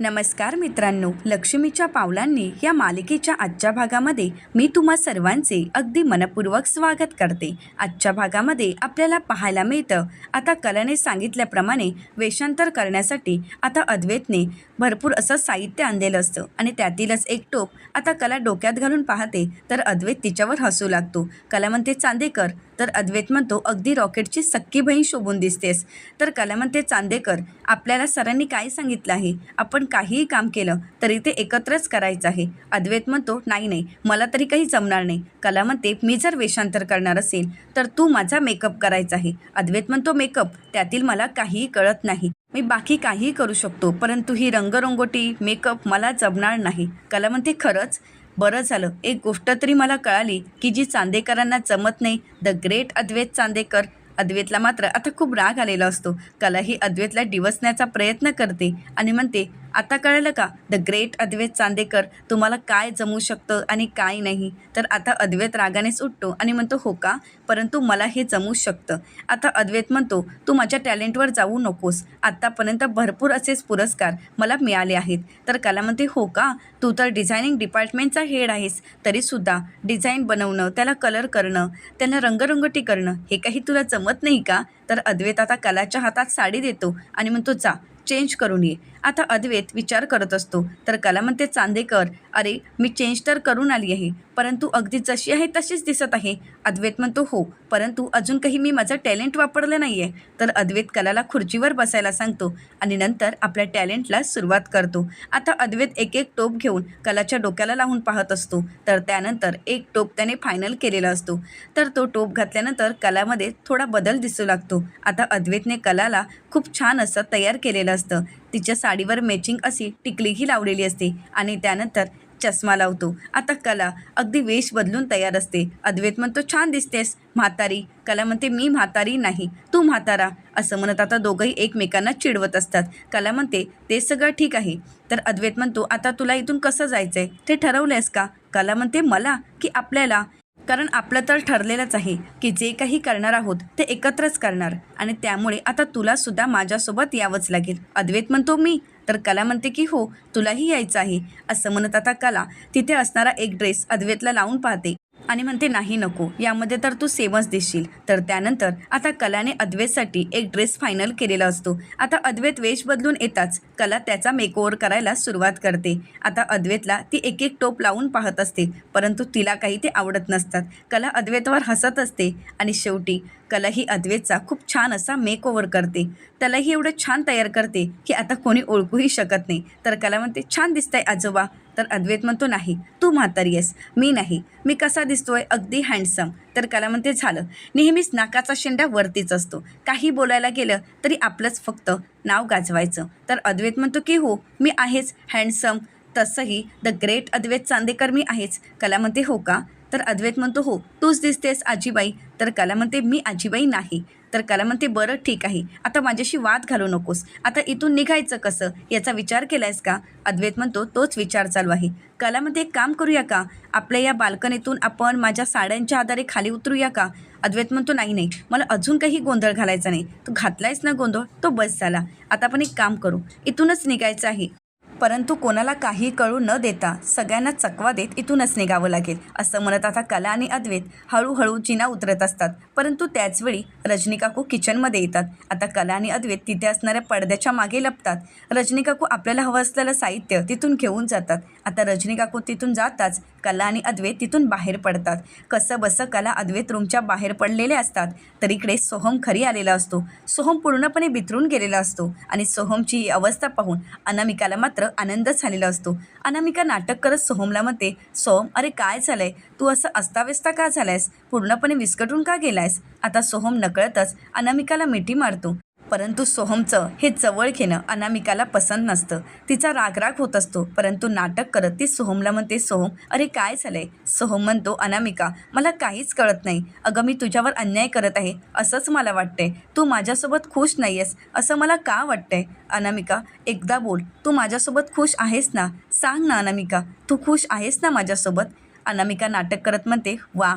नमस्कार मित्रांनो लक्ष्मीच्या पावलांनी या मालिकेच्या आजच्या भागामध्ये मी तुम्हा सर्वांचे अगदी मनपूर्वक स्वागत करते. आजच्या भागामध्ये आपल्याला पाहायला मिळतं आता कलाने सांगितल्याप्रमाणे वेषांतर करण्यासाठी आता अद्वैतने भरपूर असं साहित्य आणलेलं असतं आणि त्यातीलच एक टोप आता कला डोक्यात घालून पाहते तर अद्वैत तिच्यावर हसू लागतो. कला म्हणते चांदेकर तर अद्वैत म्हणतो अगदी रॉकेटची सक्की बहीण शोभून दिसतेस. तर कला म्हणते चांदेकर आपल्याला सरांनी काय सांगितलं आहे? आपण काहीही काम केलं तरी ते एकत्रच करायचं आहे. अद्वैत म्हणतो नाही नाही मला तरी काही जमणार नाही. कला म्हणते मी जर वेषांतर करणार असेल तर तू माझा मेकअप करायचा आहे. अद्वैत म्हणतो मेकअप? त्यातील मला काहीही कळत नाही. मी बाकी काहीही करू शकतो परंतु ही रंगरंगोटी मेकअप मला जमणार नाही. कला म्हणते खरंच? बरं झालं. एक गोष्ट तरी मला कळाली की जी चांदेकरांना जमत नाही द ग्रेट अद्वैत चांदेकर. अद्वैतला मात्र आता खूप राग आलेला असतो. कला ही अद्वैतला डिवसण्याचा प्रयत्न करते आणि म्हणते आता कळलं का? द ग्रेट अद्वैत चांदेकर तुम्हाला काय जमू शकतं आणि काय नाही? तर आता अद्वैत रागानेच उठतो आणि म्हणतो हो का? परंतु मला हे जमू शकतं. आता अद्वैत म्हणतो तू माझ्या टॅलेंटवर जाऊ नकोस. आत्तापर्यंत भरपूर असेच पुरस्कार मला मिळाले आहेत. तर कला म्हणते हो का? तू तर डिझायनिंग डिपार्टमेंटचा हेड आहेस. तरीसुद्धा डिझाईन बनवणं त्याला कलर करणं त्यांना रंगरंगोटी करणं हे काही तुला जमत नाही का? तर अद्वैत आता कलाच्या हातात साडी देतो आणि म्हणतो जा चेंज करून ये. आता अद्वैत विचार करत असतो. तर कला म्हणते चांदेकर अरे मी चेंज तर करून आली आहे परंतु अगदी जशी आहे तशीच दिसत आहे. अद्वैत म्हणतो हो परंतु अजून काही मी माझं टॅलेंट वापरलं नाही आहे तर अद्वैत कलाला खुर्चीवर बसायला सांगतो आणि नंतर आपल्या टॅलेंटला सुरुवात करतो. आता अद्वैत एक एक टोप घेऊन कलाच्या डोक्याला लावून पाहत असतो. तर त्यानंतर एक टोप त्याने फायनल केलेला असतो. तर तो टोप घातल्यानंतर कलामध्ये थोडा बदल दिसू लागतो. आता अद्वैतने कलाला खूप छान असं तयार केलेलं असतं. तिच्या साडीवर मॅचिंग अशी टिकलीही लावलेली असते आणि त्यानंतर चष्मा लावतो. आता कला अगदी वेश बदलून तयार असते. अद्वैत म्हणतो छान दिसतेस. म्हातारी कला म्हणते मी म्हातारी नाही तू म्हातारा. असं म्हणत आता दोघंही एकमेकांना चिडवत असतात. कला म्हणते ते सगळं ठीक आहे. तर अद्वैत म्हणतो आता तुला इथून कसं जायचं आहे ते ठरवलंयस का? कला म्हणते मला की आपल्याला? कारण आपलं तर ठरलेलंच आहे की जे काही करणार आहोत ते एकत्रच करणार. आणि त्यामुळे आता तुलासुद्धा माझ्यासोबत यावंच लागेल. अद्वैत म्हणतो मी तर कला म्हणते की हो तुलाही यायचं आहे असं म्हणत आता कला. तिथे असणारा एक ड्रेस अद्वैतला लावून पाहते. आणि म्हणते नाही नको यामध्ये तर तू सेमच दिसशील तर त्यानंतर आता कलाने अद्वैतसाठी एक ड्रेस फायनल केलेला असतो. आता अद्वैत वेश बदलून येताच कला त्याचा मेकओव्हर करायला सुरुवात करते. आता अद्वैतला ती एक एक टोप लावून पाहत असते परंतु तिला काही ते आवडत नसतात. कला अद्वैतवर हसत असते आणि शेवटी कला ही अद्वैतचा खूप छान असा मेकओव्हर करते. त्यालाही एवढं छान तयार करते की आता कोणी ओळखूही शकत नाही. तर कला म्हणते छान दिसतंय आजोबा. तर अद्वैत म्हणतो नाही तू म्हातारी आहेस मी नाही मी कसा दिसतोय? अगदी हँडसम तर कला म्हणते झालं. नेहमीच नाकाचा शेंडा वरतीच असतो. काही बोलायला गेलं तरी आपलंच फक्त नाव गाजवायचं. तर अद्वैत म्हणतो की हो मी आहेच हँडसम तसंही द ग्रेट अद्वैत चांदेकर मी आहेच. कला म्हणते हो का? तर अद्वैत म्हणतो हो तूच दिसतेस आजीबाई. तर कला म्हणते मी आजीबाई नाही. तर कला म्हणते बरं ठीक आहे. आता माझ्याशी वाद घालू नकोस. आता इथून निघायचं कसं? याचा विचार केलायस का? अद्वैत म्हणतो तोच विचार चालू आहे. कला म्हणते एक काम करूया का? आपल्या या बाल्कनीतून आपण माझ्या साड्यांच्या आधारे खाली उतरूया का? अद्वैत म्हणतो नाही नाही. मला अजून काही गोंधळ घालायचा नाही. तू घातलायस ना गोंधळ? तो बस झाला. आता आपण एक काम करू. इथूनच निघायचं आहे. परंतु कोणाला काही कळू न देता सगळ्यांना चकवा देत इथूनच निघावं लागेल. असं म्हणत आता कला आणि अद्वैत हळूहळू जिना उतरत असतात. परंतु त्याचवेळी रजनी काकू किचनमध्ये येतात. आता कला आणि अद्वैत तिथे असणाऱ्या पडद्याच्या मागे लपतात. रजनीकाकू आपल्याला हवं असलेलं साहित्य तिथून घेऊन जातात. आता रजनी काकू तिथून जाताच कला आणि अद्वैत तिथून बाहेर पडतात. कसं बसं कला अद्वैत रूमच्या बाहेर पडलेले असतात. तर इकडे सोहम खरी आलेला असतो. सोहम पूर्णपणे बिथरून गेलेला असतो. आणि सोहमची अवस्था पाहून अनामिकाला मात्र आनंदच झालेला असतो. अनामिका नाटक करत सोहमला म्हणते सोहम अरे काय झालंय? तू असं अस्ताव्यस्ता का झालायस? पूर्णपणे विस्कटून का गेलायस? आता सोहम नकळतच अनामिकाला मिठी मारतो. परंतु सोहमचं हे जवळ घेणं अनामिकाला पसंत नसतं. तिचा रागराग होत असतो परंतु नाटक करत ती सोहमला म्हणते सोहम अरे काय झालंय? सोहम म्हणतो अनामिका मला काहीच कळत नाही. अगं मी तुझ्यावर अन्याय करत आहे. असंच मला वाटतंय. तू माझ्यासोबत खुश नाही आहेस असं मला का वाटतंय? अनामिका एकदा बोल. तू माझ्यासोबत खुश आहेस ना? सांग ना अनामिका. तू खुश आहेस ना माझ्यासोबत? अनामिका नाटक करत म्हणते वा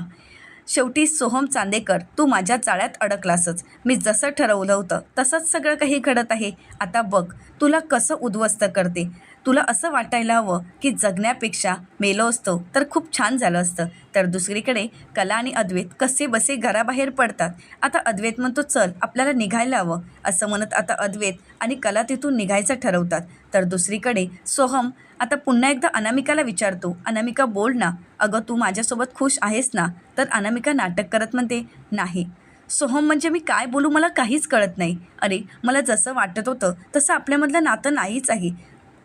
शेवटी सोहम चांदेकर तू माझ्या चाळ्यात अडकलासच. मी जसं ठरवलं होतं तसंच सगळं काही घडत आहे. आता बघ तुला कसं उद्ध्वस्त करते? तुला असं वाटायला हवं की जगण्यापेक्षा मेलो असतो तर खूप छान झालं असतं. तर दुसरीकडे कला आणि अद्वैत कसे बसे घराबाहेर पडतात. आता अद्वैत म्हणतो चल आपल्याला निघायला हवं. असं म्हणत आता अद्वैत आणि कला तिथून निघायचं ठरवतात. तर दुसरीकडे सोहम आता पुन्हा एकदा अनामिकाला विचारतो अनामिका बोल ना. अगं तू माझ्यासोबत खुश आहेस ना? तर अनामिका नाटक करत म्हणते नाही. सोहम म्हणजे मी काय बोलू मला काहीच कळत नाही. अरे मला जसं वाटत होतं तसं आपल्यामधलं नातं नाहीच आहे.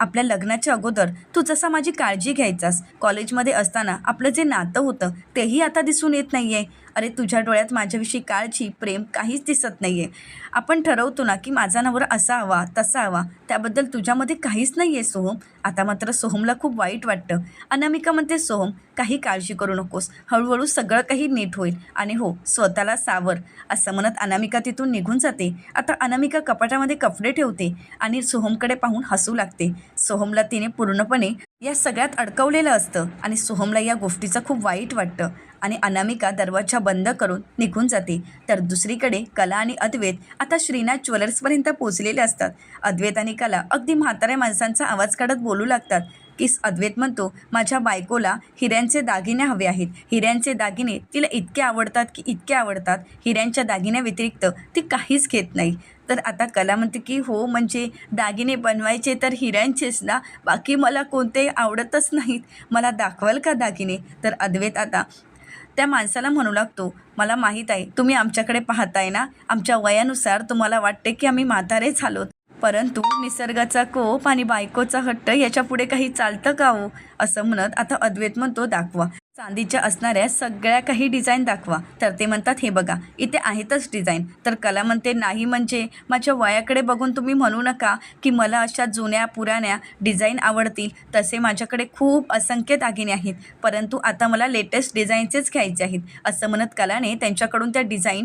आपल्या लग्नाच्या अगोदर तू जसा माझी काळजी घ्यायचास. कॉलेजमध्ये असताना आपलं जे नातं होतं तेही आता दिसून येत नाही आहे अरे तुझ्या डोळ्यात माझ्याविषयी काळजी प्रेम काहीच दिसत नाही आहे आपण ठरवतो ना की माझा नवरा असा हवा तसा हवा. त्याबद्दल तुझ्यामध्ये काहीच नाही आहे सोहम. आता मात्र सोहमला खूप वाईट वाटतं. अनामिका म्हणते सोहम काही काळजी करू नकोस. हळूहळू सगळं काही नीट होईल. आणि हो स्वतःला सावर. असं म्हणत अनामिका तिथून निघून जाते. आता अनामिका कपाटामध्ये कपडे ठेवते आणि सोहमकडे पाहून हसू लागते. सोहमला तिने पूर्णपणे या सगळ्यात अडकवलेलं असतं आणि सोहमला या गोष्टीचं खूप वाईट वाटतं. आणि अनामिका दरवाजा बंद करून निघून जाते. तर दुसरीकडे कला आणि अद्वैत आता श्रीनाथ ज्वेलर्सपर्यंत पोचलेले असतात. अद्वैत आणि कला अगदी म्हाताऱ्या माणसांचा आवाज काढत बोलू लागतात. की अद्वैत म्हणतो माझ्या बायकोला हिऱ्यांचे दागिने हवे आहेत. हिऱ्यांचे दागिने तिला इतके आवडतात की इतके आवडतात. हिऱ्यांच्या दागिन्याव्यतिरिक्त ती काहीच घेत नाही. तर आता कला म्हणते की हो म्हणजे दागिने बनवायचे तर हिऱ्यांचेच ना? बाकी मला कोणते आवडतच नाहीत. मला दाखवाल का दागिने? तर अद्वैत आता त्या माणसाला म्हणू लागतो मला माहीत आहे तुम्ही आमच्याकडे पाहताय ना? आमच्या वयानुसार तुम्हाला वाटते की आम्ही म्हातारे झालोत परंतु निसर्गाचा कोप आणि बायकोचा हट्ट याच्यापुढे काही चालतं का हो? असं म्हणत आता अद्वैत म्हणतो दाखवा. चांदीच्या असणाऱ्या सगळ्या काही डिझाईन दाखवा. तर ते म्हणतात हे बघा इथे आहेतच डिझाईन तर कला म्हणते नाही म्हणजे माझ्या वयाकडे बघून तुम्ही म्हणू नका की मला अशा जुन्या पुराण्या डिझाईन आवडतील. तसे माझ्याकडे खूप असंख्य दागिने आहेत. परंतु आता मला लेटेस्ट डिझाईनचेच घ्यायचे आहेत. असं म्हणत कलाने त्यांच्याकडून त्या डिझाईन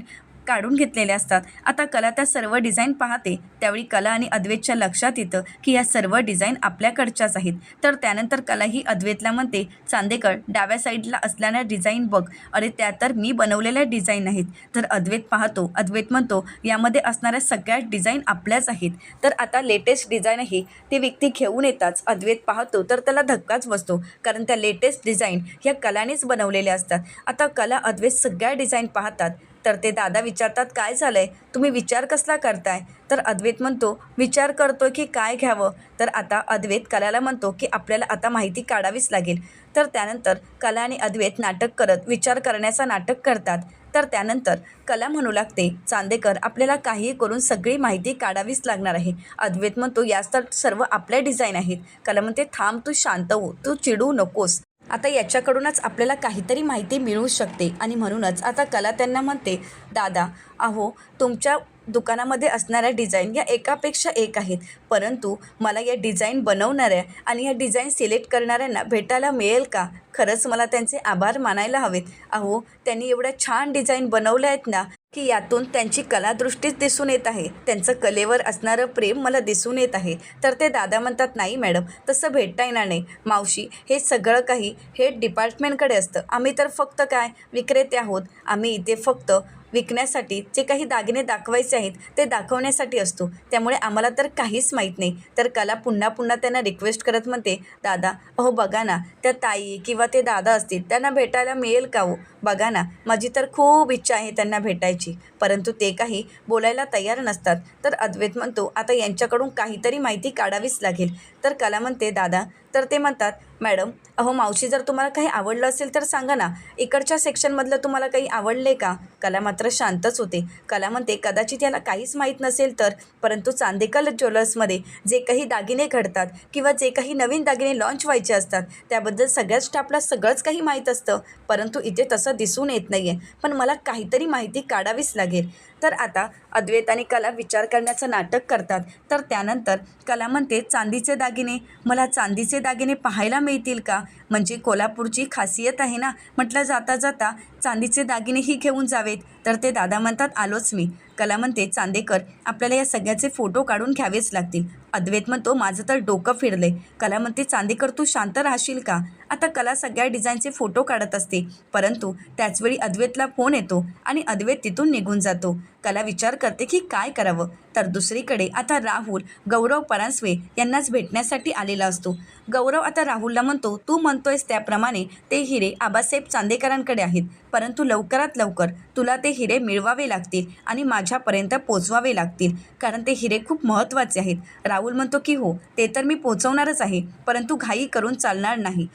काढून घेतलेले असतात. आता कला त्या सर्व डिझाईन पाहते. त्यावेळी कला आणि अद्वैतच्या लक्षात येतं की या सर्व डिझाईन आपल्याकडच्याच आहेत. तर त्यानंतर कला ही अद्वैतला म्हणते चांदेकर डाव्या साईडला असलेल्या डिझाईन बघ. अरे त्या तर मी बनवलेल्या डिझाईन आहेत. तर अद्वैत पाहतो. अद्वैत म्हणतो यामध्ये असणाऱ्या सगळ्या डिझाईन आपल्याच आहेत. तर आता लेटेस्ट डिझाईन आहे. ते व्यक्ती घेऊन येताच अद्वैत पाहतो तर त्याला धक्काच बसतो. कारण त्या लेटेस्ट डिझाईन ह्या कलानेच बनवलेल्या असतात. आता कला अद्वैत सगळ्या डिझाईन पाहतात. तर ते दादा विचारतात काय झालं आहे तुम्ही विचार कसला करताय? तर अद्वैत म्हणतो विचार करतो की काय घ्यावं? तर आता अद्वैत कलाला म्हणतो की आपल्याला आता माहिती काढावीच लागेल. तर त्यानंतर कला आणि अद्वैत नाटक करत विचार करण्याचा नाटक करतात. तर त्यानंतर कला म्हणू लागते चांदेकर आपल्याला काहीही करून सगळी माहिती काढावीच लागणार आहे. अद्वैत म्हणतो याच तर सर्व आपल्या डिझाईन आहेत. कला म्हणते थांब तू शांत हो तू चिडू नकोस. आता याच्याकडूनच आपल्याला काहीतरी माहिती मिळू शकते. आणि म्हणूनच आता कला त्यांना म्हणते दादा अहो तुमच्या दुकानामध्ये असणाऱ्या डिझाईन या एकापेक्षा एक आहेत. परंतु मला या डिझाईन बनवणाऱ्या आणि या डिझाईन सिलेक्ट करणाऱ्यांना भेटायला मिळेल का? खरंच मला त्यांचे आभार मानायला हवेत. अहो त्यांनी एवढ्या छान डिझाईन बनवल्या आहेत ना की यातून त्यांची कलादृष्टीच दिसून येत आहे. त्यांचं कलेवर असणारं प्रेम मला दिसून येत आहे. तर ते दादा म्हणतात नाही मॅडम तसं भेटता येणार नाही. मावशी हे सगळं काही हे डिपार्टमेंटकडे असतं. आम्ही तर फक्त काय विक्रेते आहोत. आम्ही इथे फक्त विकण्यासाठी जे काही दागिने दाखवायचे आहेत ते दाखवण्यासाठी असतो. त्यामुळे आम्हाला तर काहीच माहीत नाही. तर कला पुन्हा पुन्हा त्यांना रिक्वेस्ट करत म्हणते दादा अहो बघा ना त्या ताई किंवा ते दादा असतील त्यांना भेटायला मिळेल का हो? बघा ना माझी तर खूप इच्छा आहे त्यांना भेटायची. परंतु ते काही बोलायला तयार नसतात. तर अद्वैत म्हणतो आता यांच्याकडून काहीतरी माहिती काढावीच लागेल. तर कला म्हणते दादा. तर ते म्हणतात मॅडम अहो मावशी जर तुम्हाला काही आवडलं असेल तर सांगा ना इकडच्या सेक्शनमधलं तुम्हाला काही आवडले का? कला मात्र शांतच होते. कला म्हणते कदाचित याला काहीच माहीत नसेल तर परंतु चांदेकल ज्वेलर्समध्ये जे काही दागिने घडतात किंवा जे काही नवीन दागिने लॉन्च व्हायचे असतात त्याबद्दल सगळ्याच स्टाफला सगळंच काही माहीत असतं. परंतु इथे तसं दिसून येत नाही आहे पण मला काहीतरी माहिती काढावीच लागेल. तर आता अद्वैत आणि कला विचार करण्याचं नाटक करतात. तर त्यानंतर कला म्हणते चांदीचे दागिने मला चांदीचे दागिने पाहायला मिळतील का? म्हणजे कोल्हापूरची खासियत आहे ना. म्हटलं जाता जाता चांदीचे दागिनेही घेऊन जावेत. तर ते दादा म्हणतात आलोच मी. कला म्हणते चांदेकर आपल्याला या सगळ्याचे फोटो काढून घ्यावेच लागतील. अद्वैत म्हणतो माझं तर डोकं फिरले कला म्हणते चांदेकर तू शांत राहशील का? आता कला सगळ्या डिझाईनचे फोटो काढत असते परंतु त्याचवेळी अद्वैतला फोन येतो आणि अद्वैत तिथून निघून जातो. कला विचार करते की काय करावं? तर दुसरीकडे आता राहुल गौरव परांजपे यांनाच भेटण्यासाठी आलेला असतो. गौरव आता राहुलला म्हणतो तू म्हणतोयस त्याप्रमाणे ते हिरे आबासाहेब चांदेकरांकडे आहेत. परंतु लवकरात लवकर तुला ते हिरे मिळवावे लागतील आणि माझ्यापर्यंत पोचवावे लागतील. कारण ते हिरे खूप महत्त्वाचे आहेत. राहुल म्हणतो की हो ते तर मी पोचवणारच आहे. परंतु घाई करून चालणार नाही.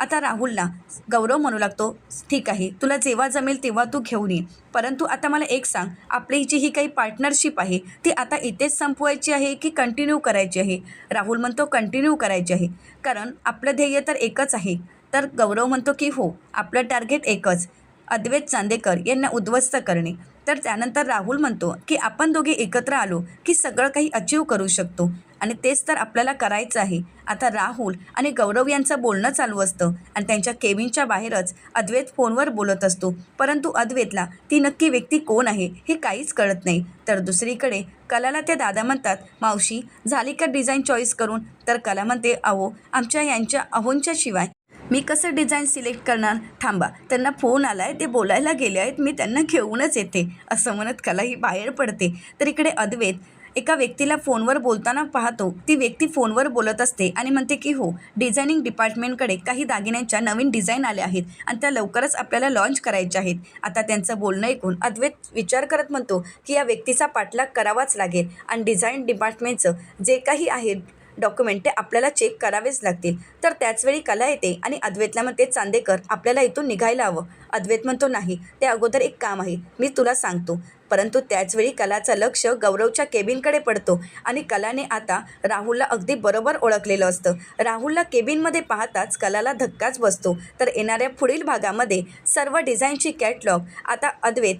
आता राहुलला गौरव म्हणू लागतो ठीक आहे तुला जेव्हा जमेल तेव्हा तू घेऊन ये. परंतु आता मला एक सांग आपली जी ही काही पार्टनरशिप आहे ती आता इथेच संपवायची आहे की कंटिन्यू करायची आहे? राहुल म्हणतो कंटिन्यू करायची आहे. कारण आपलं ध्येय तर एकच आहे. तर गौरव म्हणतो की हो आपलं टार्गेट एकच. अद्वैत चांदेकर यांना उद्ध्वस्त करणे. तर त्यानंतर राहुल म्हणतो की आपण दोघे एकत्र आलो की सगळं काही अचीव करू शकतो. आणि तेच तर आपल्याला करायचं आहे. आता राहुल आणि गौरव यांचं बोलणं चालू असतं आणि त्यांच्या केबिनच्या बाहेरच अद्वैत फोनवर बोलत असतो. परंतु अद्वैतला ती नक्की व्यक्ती कोण आहे हे काहीच कळत नाही. तर दुसरीकडे कलाला ते दादा म्हणतात मावशी झाली का डिझाईन चॉईस करून? तर कला म्हणते अहो आमच्या यांच्या अहोंच्या शिवाय. मी कसं डिझाईन सिलेक्ट करणार? थांबा त्यांना फोन आला आहे ते बोलायला गेले आहेत मी त्यांना घेऊनच येते. असं म्हणत कला ही बाहेर पडते. तर इकडे अद्वैत एका व्यक्तीला फोनवर बोलताना पाहतो. ती व्यक्ती फोनवर बोलत असते आणि म्हणते की हो डिझायनिंग डिपार्टमेंटकडे काही दागिन्यांच्या नवीन डिझाईन आल्या आहेत आणि त्या लवकरच आपल्याला लॉन्च करायच्या आहेत. आता त्यांचं बोलणं ऐकून अद्वैत विचार करत म्हणतो की या व्यक्तीचा पाठलाग करावाच लागेल आणि डिझाईन डिपार्टमेंटचं जे काही आहे डॉक्युमेंट ते आपल्याला चेक करावेच लागतील. तर त्याचवेळी कला येते आणि अद्वैतला म्हणते चांदेकर आपल्याला इथून निघायला हवं. अद्वैत म्हणतो नाही ते अगोदर एक काम आहे. मी तुला सांगतो. परंतु त्याचवेळी कलाचं लक्ष गौरवच्या केबिनकडे पडतो आणि कलाने आता राहुलला अगदी बरोबर ओळखलेलं असतं. राहुलला केबिनमध्ये पाहताच कलाला धक्काच बसतो. तर येणाऱ्या पुढील भागामध्ये सर्व डिझाईनची कॅटलॉग आता अद्वैत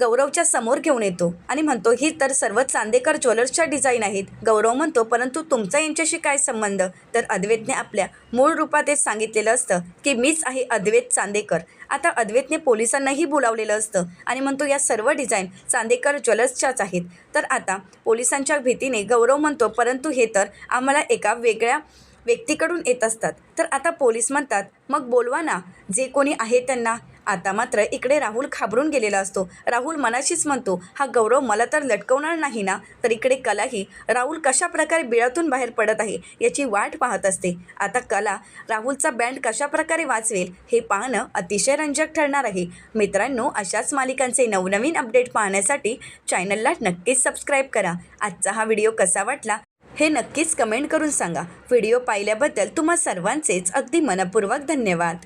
गौरवच्या समोर घेऊन येतो. आणि म्हणतो ही तर सर्व चांदेकर ज्वेलर्सच्या डिझाईन आहेत. गौरव म्हणतो परंतु तुमचा यांच्याशी काय संबंध? तर अद्वैतने आपल्या मूळ रूपात हे सांगितलेलं असतं की मीच आहे अद्वैत चांदेकर. आता अद्वैतने पोलिसांनाही बोलावलेलं असतं आणि म्हणतो या सर्व डिझाईन चांदेकर ज्वेलर्सच्याच आहेत. तर आता पोलिसांच्या भीतीने गौरव म्हणतो परंतु हे तर आम्हाला एका वेगळ्या व्यक्तीकडून येत असतात. तर आता पोलीस म्हणतात मग बोलवा ना जे कोणी आहे त्यांना आता मात्र इकडे राहुल घाबरून गेलेला असतो. राहुल मनाशीच म्हणतो हा गौरव मला तर लटकवणार नाही ना? तर इकडे कलाही राहुल कशा प्रकारे बिळातून बाहेर पडत आहे याची वाट पाहत असते. आता कला राहुलचा बँड कशा प्रकारे वाचवेल हे पाहणं अतिशय रंजक ठरणार आहे. मित्रांनो अशाच मालिकांचे नवनवीन अपडेट पाहण्यासाठी चॅनलला नक्कीच सबस्क्राईब करा. आजचा हा व्हिडिओ कसा वाटला हे नक्कीच कमेंट करून सांगा. व्हिडिओ पाहिल्याबद्दल तुम्हा सर्वांचेच अगदी मनपूर्वक धन्यवाद.